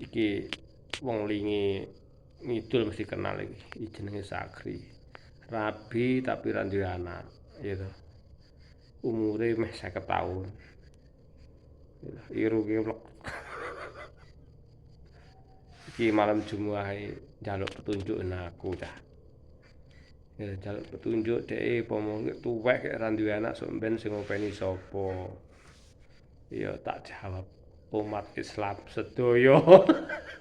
iki wong lingi ngidul mesti kenal iki jenenge Sakri. Rabi tapi ra duwe anak ya to umure meh 50 taun. Iruke mlek. Iki malam Jumat njaluk petunjuk aku dah ya njaluk petunjuk dhek pomo tuwek ra duwe anak sok ben sing ngopeni sapa. Ya tak jawab umat Islam sedaya.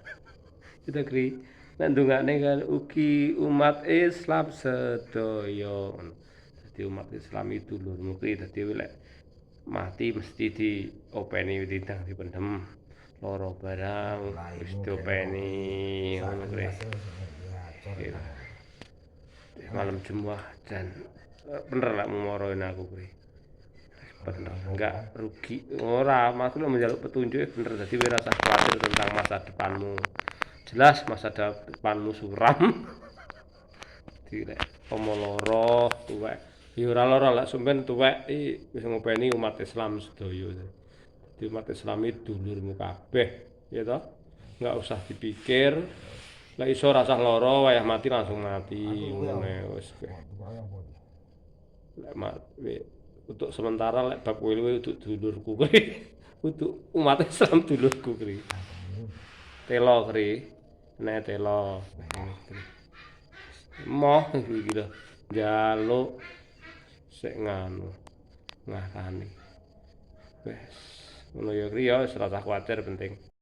Itu kri nek ndongakne kan ugi umat Islam sedaya. Dadi umat Islam itu dulurmu kri dadi lek mati mesti diopeni dindang dipendem lara barang wis diopeni ngono kri malam Jumat dan bener lek marahin aku kri bener. Enggak. Rugi. Ora maksudnya menjaluk petunjuk bener. Jadi wira rasa khawatir tentang masa depanmu. Jelas masa depanmu suram. Jadi lek pomo loro tuwek. Ya ora lara lek sumpen tuwek iki wis ngopeni umat Islam sedaya. Jadi umat Islam itu dulurmu kabeh ya toh? Enggak usah dipikir. Lek iso rasa lara wayah mati langsung mati. Ngene wis. Lek untuk sementara lek bab kowe untuk dulurku kowe untuk umat Islam dulurku kri. Telo kri. Nek telo. Moh iki lho njaluk sik nganu ngarani. Wis ngono ya kri ya. Kuwatir penting